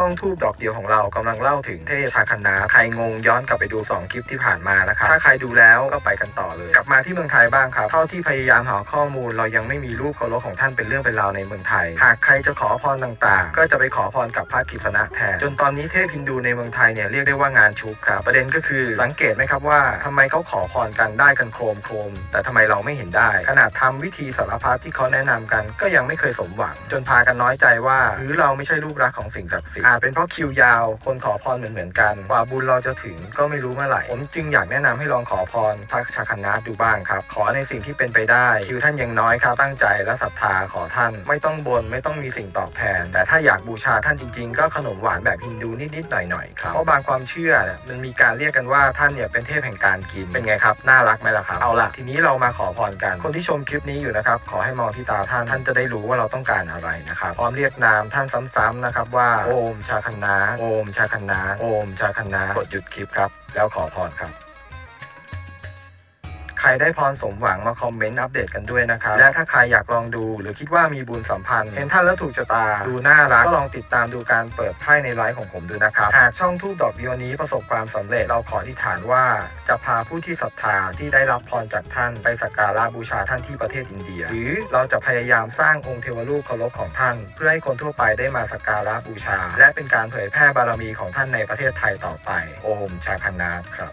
ช่องทูบดอกเดียวของเรากำลังเล่าถึงเทพชาคนาใครงงย้อนกลับไปดู 2 คลิปที่ผ่านมานะครับถ้าใครดูแล้วก็ไปกันต่อเลย กลับมาที่เมืองไทยบ้างครับเท่าที่พยายามหาข้อมูลเรายังไม่มีรูปเคารพของท่านเป็นเรื่องเป็นราวในเมืองไทย หากใครจะขอพรต่างๆ ก็จะไปขอพรกับพระกฤษณะแทนจนตอนนี้เทพฮินดูในเมืองไทยเนี่ยเรียกได้ว่างานชุกครับประเด็นก็คือสังเกตไหมครับว่าทำไมเขาขอพรกันได้กันโครมโครมแต่ทำไมเราไม่เห็นได้ ขนาดทำวิธีสารพัดที่เขาแนะนำกัน ก็ยังไม่เคยสมหวัง จนพากันน้อยใจว่าหรือเราไม่ใช่ลูกรักของสิ่งศักดิ์สิทธิ์อาจเป็นเพราะคิวยาว คนขอพรเหมือนเหมือนๆกันกว่าบุญเราจะถึงก็ไม่รู้เมื่อไหร่ ผมจึงอยากแนะนำให้ลองขอพรพระชาคนาดูบ้างครับ ขอในสิ่งที่เป็นไปได้ คิวท่านยังน้อยครับ ตั้งใจและศรัทธาขอท่าน ไม่ต้องบนไม่ต้องมีสิ่งตอบแทน แต่ถ้าอยากบูชาท่านจริงๆ ก็ขนมหวานแบบฮินดูนิดๆหน่อยๆครับ เพราะบางความเชื่อเนี่ยมันมีการเรียกกันว่าท่านเนี่ยเป็นเทพแห่งการกิน เป็นไงครับ น่ารักไหมล่ะครับ เอาล่ะ ทีนี้เรามาขอพรกัน คนที่ชมคลิปนี้อยู่นะครับ ขอให้มองที่ตาท่าน ท่านจะได้รู้ว่าเราต้องการอะไรนะครับ พร้อมเรียกนามท่านซ้ำๆนะครับว่าโอมชาคนาโอมชาคนาโอมชาคนากดหยุดคลิปครับ แล้วขอพรครับ ใครได้พรสมหวังมาคอมเมนต์อัปเดตกันด้วยนะครับ และถ้าใครอยากลองดู หรือคิดว่ามีบุญสัมพันธ์เห็นท่านแล้วถูกชะตา ดูน่ารักก็ลองติดตามดูการเปิดไพ่ในไลฟ์ของผมดูนะครับ หากช่องทูบดอกเดียวนี้ประสบความสำเร็จเราขอที่ฐานว่า จะพาผู้ที่ศรัทธาที่ได้รับพรจากท่านไปสักการะบูชาท่านที่ประเทศอินเดีย หรือเราจะพยายามสร้างองค์เทวรูปเคารพของท่าน เพื่อให้คนทั่วไปได้มาสักการะบูชา และเป็นการเผยแพร่บารมีของท่านในประเทศไทยต่อไป โอมชาคนาครับ